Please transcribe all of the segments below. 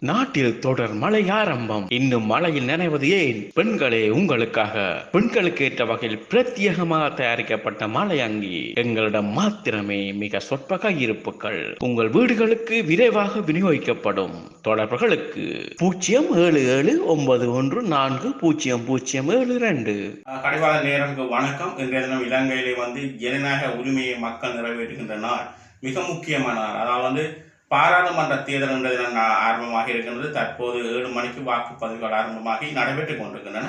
நாட்டில் தொடர் மழை ஆரம்பம். இன்னும் மழையில் நினைவது ஏன்? பெண்களே உங்களுக்காக. பெண்களுக்கு ஏற்ற வகையில் பிரத்யேகமாக தயாரிக்கப்பட்ட மலை அங்கி. எங்களிடம் மாத்திரமே மிக சொற்ப கையிருப்புகள் உங்கள் வீடுகளுக்கு விரைவாக விநியோகிக்கப்படும். தொடர்புகளுக்கு பூஜ்ஜியம் ஏழு ஏழு ஒன்பது ஒன்று நான்கு பூஜ்ஜியம் பூஜ்ஜியம் ஏழு ரெண்டு. கடைவாத நேரருக்கு வணக்கம். எங்களிடம் இலங்கையிலே வந்து ஜனநாயக உரிமையை மக்கள் நிறைவேற்றுகின்ற நாள். மிக முக்கியமான நாள். அதாவது வந்து பாராளுமன்ற தேர்தல் என்பது ஆரம்பமாக இருக்கின்றது. தற்போது ஏழு மணிக்கு வாக்குப்பதிவுகள் ஆரம்பமாகி நடைபெற்றுக் கொண்டிருக்கின்றன.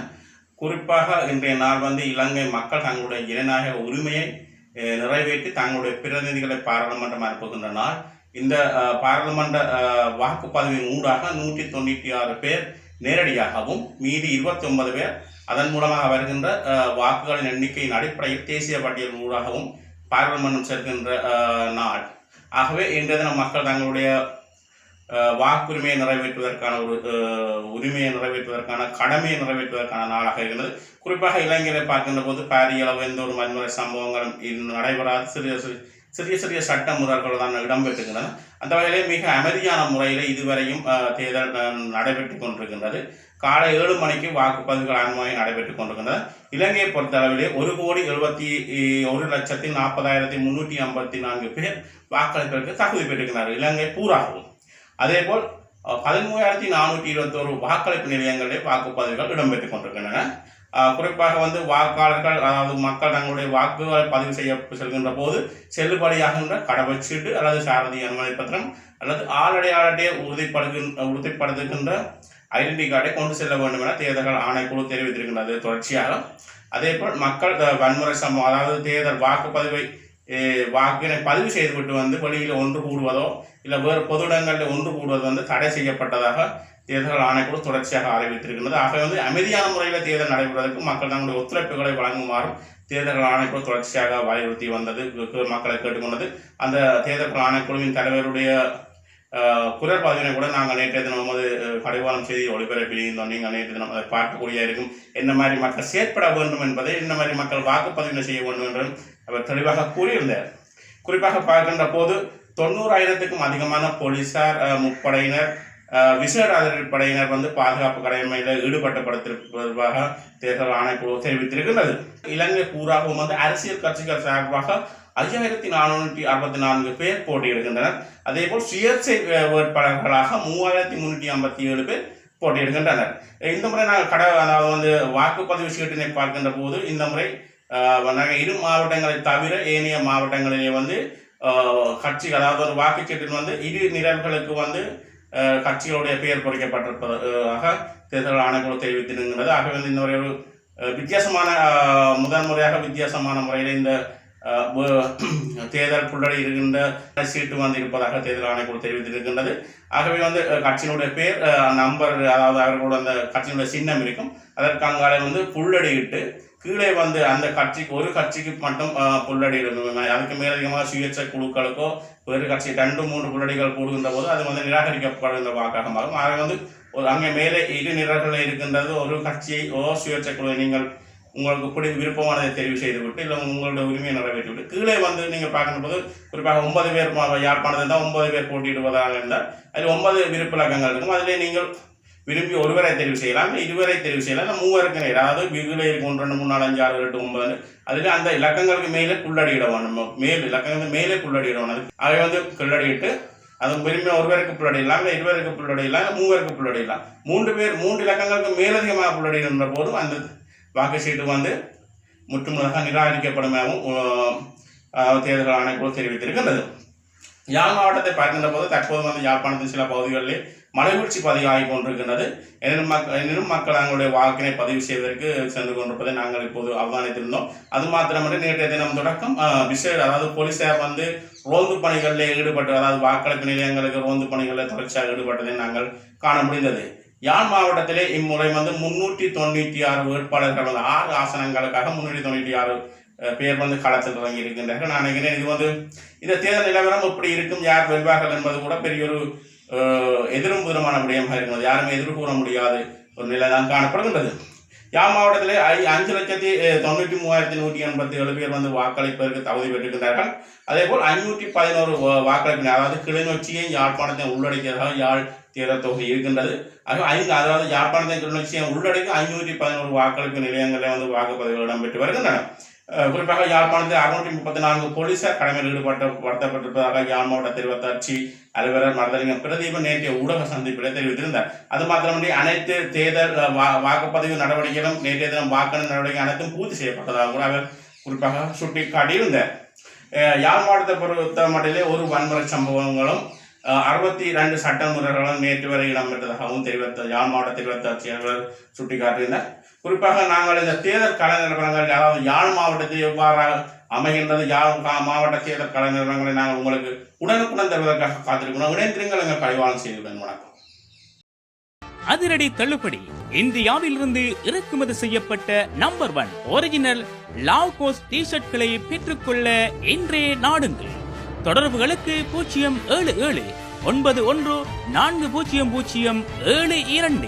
குறிப்பாக இன்றைய நாள் வந்து இலங்கை மக்கள் தங்களுடைய ஜனநாயக உரிமையை நிறைவேற்றி தங்களுடைய பிரதிநிதிகளை பாராளுமன்றம் அனுப்புகின்ற நாள். இந்த பாராளுமன்ற வாக்குப்பதிவின் ஊடாக நூற்றி தொண்ணூற்றி ஆறு பேர் நேரடியாகவும் மீதி இருபத்தி ஒன்பது பேர் அதன் மூலமாக வருகின்ற வாக்குகளின் எண்ணிக்கையின் அடிப்படையில் தேசிய பட்டியல் ஊடாகவும் பாராளுமன்றம் செல்கின்ற நாள். ஆகவே இன்றைய தினம் மக்கள் தங்களுடைய வாக்குரிமையை நிறைவேற்றுவதற்கான ஒரு உரிமையை நிறைவேற்றுவதற்கான கடமையை நிறைவேற்றுவதற்கான நாளாக இருந்தது குறிப்பாக இளைஞரை பார்க்கின்ற போது பாரிய அளவு எந்த ஒரு வன்முறை சம்பவங்களும் நடைபெறாத. சிறிய சிறிய சிறிய சிறிய சட்ட முறைகள் தான் இடம்பெற்றுகின்றன அந்த வகையிலே மிக அமைதியான முறையில் இதுவரையும் தேர்தல் நடைபெற்று நடைபெற்றுக் கொண்டிருக்கின்றது. காலை ஏழு மணிக்கு வாக்குப்பதிவுகள் ஆன்மாவை நடைபெற்றுக் கொண்டிருக்கின்றன. இலங்கையை பொறுத்தளவிலே ஒரு கோடி எழுபத்தி ஒரு லட்சத்தி நாற்பதாயிரத்தி முன்னூற்றி ஐம்பத்தி நான்கு பேர் வாக்களிப்பதற்கு தகுதி பெற்றிருக்கிறார்கள் இலங்கை பூராகவும் அதேபோல் பதிமூவாயிரத்தி நானூற்றி இருபத்தோரு வாக்களிப்பு நிலையங்களிலே வாக்குப்பதிவுகள் இடம்பெற்றுக் கொண்டிருக்கின்றன. குறிப்பாக வந்து வாக்காளர்கள் அதாவது மக்கள் தங்களுடைய வாக்குகளை பதிவு செய்ய செல்கின்ற போது செல்லுபடியாகின்ற கடவுச்சீட்டு அல்லது சாரதி அனுமதி பத்திரம் அல்லது ஆளடையாள உறுதிப்படுகின்ற உறுதிப்படுத்துகின்ற ஐடென்டி கார்டை கொண்டு செல்ல வேண்டும் என தேர்தல் ஆணைக்குழு தெரிவித்திருக்கின்றது. தொடர்ச்சியாக அதேபோல் மக்கள் வன்முறை சம்பவம் அதாவது தேர்தல் வாக்குப்பதிவை வாக்கினை பதிவு செய்துவிட்டு வந்து வெளியில் ஒன்று கூடுவதோ இல்லை வேறு பொது இடங்களில் ஒன்று கூடுவது வந்து தடை செய்யப்பட்டதாக தேர்தல் ஆணைக்குழு தொடர்ச்சியாக அறிவித்திருக்கின்றது. ஆகவே வந்து அமைதியான முறையில் தேர்தல் நடைபெறுவதற்கு மக்கள் தங்களுடைய ஒத்துழைப்புகளை வழங்குமாறும் தேர்தல் ஆணைக்குழு தொடர்ச்சியாக வலியுறுத்தி வந்தது. மக்களை கேட்டுக்கொண்டது. அந்த தேர்தல் ஆணைக்குழுவின் தலைவருடைய குரல் பதிவினை கூட நாங்கள் நேற்றைய தினம் நமது அஹ், கடிவாளம் செய்தி ஒளிபரப்பியிருந்தோம் நீங்கள் நேற்று தினம் அதை பார்க்கக்கூடிய இருக்கும். என்ன மாதிரி மக்கள் செயற்பட வேண்டும் என்பதை என்ன மாதிரி மக்கள் வாக்குப்பதிவினை செய்ய வேண்டும் என்றும் அவர் தெளிவாக கூறியிருந்தார். குறிப்பாக பார்க்கின்ற போது தொண்ணூறாயிரத்துக்கும் அதிகமான போலீசார் அஹ், முப்படையினர் விசேட அதிரடிப்படையினர் வந்து பாதுகாப்பு கடமையில் ஈடுபட்டப்படுத்திருப்பதாக தேர்தல் ஆணைக்குழு தெரிவித்திருக்கின்றது. இலங்கை பூராகவும் வந்து அரசியல் கட்சிகள் சார்பாக ஐயாயிரத்தி நானூற்றி அறுபத்தி நான்கு பேர் போட்டியிடுகின்றனர். அதேபோல் சுயேட்சை வேட்பாளர்களாக மூவாயிரத்தி முன்னூற்றி ஐம்பத்தி ஏழு பேர் போட்டியிடுகின்றனர். இந்த முறை நாங்கள் கட அதாவது வந்து வாக்குப்பதிவு சீட்டினை பார்க்கின்ற போது இந்த முறை நாங்கள் இரு மாவட்டங்களை தவிர ஏனைய மாவட்டங்களிலே வந்து கட்சிகள் கட்சி அதாவது ஒரு வாக்குச்சீட்டில் வந்து இரு நிரல்களுக்கு வந்து கட்சிகளுடைய பெயர் பொறிக்கப்பட்டிருப்பதாக தேர்தல் ஆணைக்குழு தெரிவித்திருக்கிறது ஆகவே வந்து இந்த முறை ஒரு வித்தியாசமான முதன் முறையாக வித்தியாசமான முறையில் இந்த தேர்தல் புள்ளடி இருக்கின்ற சீட்டு வந்து இருப்பதாக தேர்தல் ஆணைக்குழு தெரிவித்திருக்கின்றது. ஆகவே வந்து கட்சியினுடைய பேர் நம்பர் அதாவது அவர்களோட அந்த கட்சியினுடைய சின்னம் இருக்கும். அதற்கான வந்து புள்ளடியிட்டு கீழே வந்து அந்த கட்சிக்கு ஒரு கட்சிக்கு மட்டும் அஹ், புள்ளடி அதுக்கு மேலதிகமாக சுயேட்சை குழுக்களுக்கோ வேறு கட்சி ரெண்டு மூன்று புள்ளடிகள் கூடுகின்ற போது அது வந்து நிராகரிக்கப்படுகின்ற வாக்காக மாறும். ஆக வந்து ஒரு அங்கே மேலே இரு நிரல்கள் இருக்கின்றது. ஒரு கட்சியை ஓ சுயேட்சை குழுவை நீங்கள் உங்களுக்கு பிடி விருப்பமானதை தெரிவு செய்துவிட்டு இல்லை உங்களுடைய உரிமையை நிறைவேற்றிவிட்டு கீழே வந்து நீங்கள் பார்க்கும்போது குறிப்பாக ஒன்பது பேர் யாழ்ப்பாணத்தில் இருந்தால் ஒன்பது பேர் போட்டியிடுவதாக இருந்தால் அதில் ஒன்பது விருப்பலக்கங்கள் இருக்கும். அதிலே நீங்கள் விரும்பி ஒருவரை தெரிவு செய்யலாம் இருவரை தெரிவு செய்யலாம் இல்லை மூவருக்கு நேர். அதாவது கீழே இருக்கும் ஒன்று ரெண்டு மூணு நாலு அஞ்சு ஆறு எட்டு ஒன்பது. அதில் அந்த இலக்கங்களுக்கு மேலே புள்ளடியிட நம்ம மேல் இலக்கங்களுக்கு மேலே புள்ளடியிட அது அதை வந்து புள்ளடியிட்டு அது விரும்பி ஒருவருக்கு புள்ளடிடலாம் இல்லை இருவருக்கு புள்ளடிடலாம் இல்லை மூவருக்கு புள்ளடிடலாம் மூன்று பேர் மூன்று இலக்கங்களுக்கு மேலதிகமாக புள்ளடிகின்ற போதும் அந்த வாக்கு சீட்டு வந்து முற்றுமுழுதாக நிராகரிக்கப்படும் தேர்தல் ஆணைக்குழு தெரிவித்திருக்கின்றது. யாழ் மாவட்டத்தை பார்க்கின்ற போது தற்போது வந்து யாழ்ப்பாணத்தின் சில பகுதிகளில் மலைவீழ்ச்சி பதிவாகி கொண்டிருக்கின்றது. எனினும் மக்கள் எனினும் மக்கள் தங்களுடைய வாக்கினை பதிவு செய்வதற்கு சென்று கொண்டிருப்பதை நாங்கள் இப்போது அவதானித்திருந்தோம். அது மாத்திரமல்ல நேற்றைய தினம் தொடக்கம் விசேட அதாவது போலீஸார் வந்து ரோந்து பணிகளில் ஈடுபட்டு அதாவது வாக்களிப்பு நிலையங்களுக்கு ரோந்து பணிகளில் தொடர்ச்சியாக ஈடுபட்டதை நாங்கள் காண முடிந்தது. யாழ் மாவட்டத்திலே இம்முறை வந்து முன்னூற்றி தொண்ணூற்றி ஆறு வேட்பாளர்கள் வந்து ஆறு ஆசனங்களுக்காக முன்னூற்றி தொண்ணூற்றி ஆறு பேர் வந்து களத்தில் இறங்கி இருக்கின்றார்கள் நான் நினைக்கிறேன் இது வந்து இந்த தேர்தல் நிலவரம் எப்படி இருக்கும். யார் வெல்வார்கள் என்பது கூட பெரிய ஒரு எதிரும் புதிரமான விடயமாக இருக்கிறது யாருமே எதிர்கூற முடியாது. ஒரு நிலை தான் காணப்படுகின்றது. யாழ் மாவட்டத்திலே ஐ- அஞ்சு லட்சத்தி தொண்ணூற்றி மூவாயிரத்தி நூற்றி எண்பத்தி ஏழு பேர் வந்து வாக்களிப்பதற்கு தகுதி பெற்றிருக்கிறார்கள் அதே போல் ஐநூற்றி பதினோரு வாக்களிப்பினர் அதாவது கிளிநொச்சியை யாழ்ப்பாணத்தை உள்ளடக்கியதாக யாழ் தேர்தல் தொகுதி இருக்கின்றது. அது ஐந்து அதாவது யாழ்ப்பாணத்தை கிளிநொச்சியை உள்ளடக்கி ஐநூற்றி பதினோரு வாக்களிப்பு நிலையங்களில் வந்து வாக்குப்பதிவுகள் இடம்பெற்று வருகின்றன. குறிப்பாக யாழ்ப்பாணத்தில் அறுநூற்றி முப்பத்தி நான்கு போலீசார் கடமையில் ஈடுபட்ட படுத்தப்பட்டிருப்பதாக யாழ் மாவட்ட தெரிவத்தாட்சி அலுவலர் மரதலிங்கம் பிரதீபன் நேற்றைய ஊடக சந்திப்பில் தெரிவித்திருந்தார். அது மாத்திரமின்றி அனைத்து தேர்தல் வா- வாக்குப்பதிவு நடவடிக்கைகளும் நேற்றைய தினம் வாக்காளர் நடவடிக்கை அனைத்தும் பூர்த்தி செய்யப்பட்டதாக கூட அவர் குறிப்பாக சுட்டிக்காட்டியிருந்தார். யாழ் மாவட்டத்தை பொறுத்த மட்டிலே ஒரு வன்முறை சம்பவங்களும் அறுபத்தி இரண்டு சட்டமுறைகளும் நேற்று வரை இடம்பெற்றதாகவும் தெரிவித்த யாழ் மாவட்ட தெரிவித்த அலுவலர் சுட்டிக்காட்டியிருந்தார். குறிப்பாக நாங்கள் இந்த தேர்தல் கள நிலவரங்கள் அதாவது யாழ் மாவட்டத்தில் எவ்வாறாக அமைகின்றது யாழ் மாவட்ட தேர்தல் கள நிலவரங்களை நாங்கள் உங்களுக்கு உடனுக்குடன் தருவதற்காக காத்திருக்கிறோம். இணைந்திருங்கள் எங்கள் கழிவாளம் செய்துள்ளேன் வணக்கம். அதிரடி தள்ளுபடி. இந்தியாவில் இருந்து இறக்குமதி செய்யப்பட்ட நம்பர் ஒன் ஒரிஜினல் லாவ்கோஸ் டி ஷர்ட்களை பெற்றுக்கொள்ள இன்றே நாடுங்கள். தொடர்புகளுக்கு பூஜ்ஜியம் ஏழு ஏழு ஒன்பது ஒன்று நான்கு பூஜ்ஜியம் பூஜ்ஜியம் ஏழு இரண்டு.